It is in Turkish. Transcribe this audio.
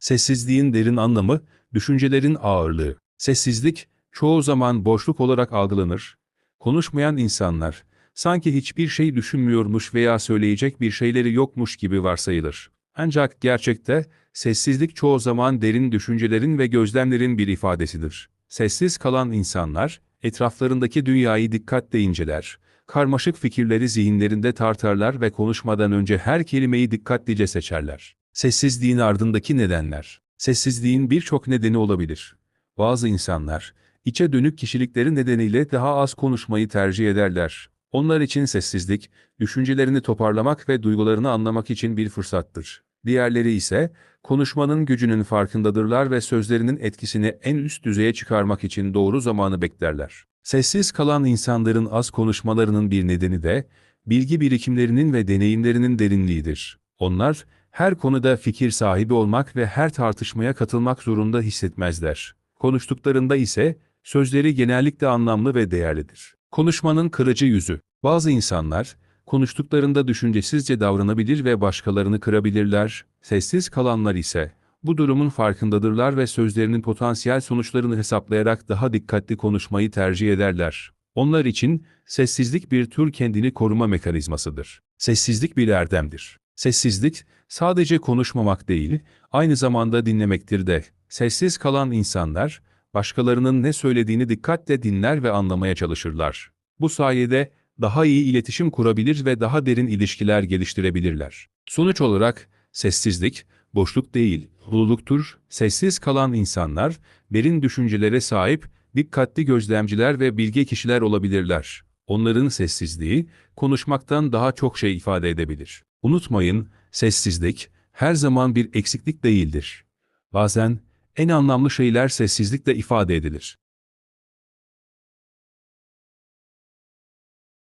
Sessizliğin derin anlamı, düşüncelerin ağırlığı. Sessizlik, çoğu zaman boşluk olarak algılanır. Konuşmayan insanlar, sanki hiçbir şey düşünmüyormuş veya söyleyecek bir şeyleri yokmuş gibi varsayılır. Ancak gerçekte, sessizlik çoğu zaman derin düşüncelerin ve gözlemlerin bir ifadesidir. Sessiz kalan insanlar, etraflarındaki dünyayı dikkatle inceler, karmaşık fikirleri zihinlerinde tartarlar ve konuşmadan önce her kelimeyi dikkatlice seçerler. Sessizliğin ardındaki nedenler. Sessizliğin birçok nedeni olabilir. Bazı insanlar, içe dönük kişilikleri nedeniyle daha az konuşmayı tercih ederler. Onlar için sessizlik, düşüncelerini toparlamak ve duygularını anlamak için bir fırsattır. Diğerleri ise, konuşmanın gücünün farkındadırlar ve sözlerinin etkisini en üst düzeye çıkarmak için doğru zamanı beklerler. Sessiz kalan insanların az konuşmalarının bir nedeni de, bilgi birikimlerinin ve deneyimlerinin derinliğidir. Onlar, her konuda fikir sahibi olmak ve her tartışmaya katılmak zorunda hissetmezler. Konuştuklarında ise, sözleri genellikle anlamlı ve değerlidir. Konuşmanın kırıcı yüzü. Bazı insanlar, konuştuklarında düşüncesizce davranabilir ve başkalarını kırabilirler. Sessiz kalanlar ise, bu durumun farkındadırlar ve sözlerinin potansiyel sonuçlarını hesaplayarak daha dikkatli konuşmayı tercih ederler. Onlar için, sessizlik bir tür kendini koruma mekanizmasıdır. Sessizlik bir erdemdir. Sessizlik, sadece konuşmamak değil, aynı zamanda dinlemektir de. Sessiz kalan insanlar, başkalarının ne söylediğini dikkatle dinler ve anlamaya çalışırlar. Bu sayede, daha iyi iletişim kurabilir ve daha derin ilişkiler geliştirebilirler. Sonuç olarak, sessizlik, boşluk değil, doluluktur. Sessiz kalan insanlar, derin düşüncelere sahip, dikkatli gözlemciler ve bilge kişiler olabilirler. Onların sessizliği, konuşmaktan daha çok şey ifade edebilir. Unutmayın, sessizlik, her zaman bir eksiklik değildir. Bazen, en anlamlı şeyler sessizlikle ifade edilir.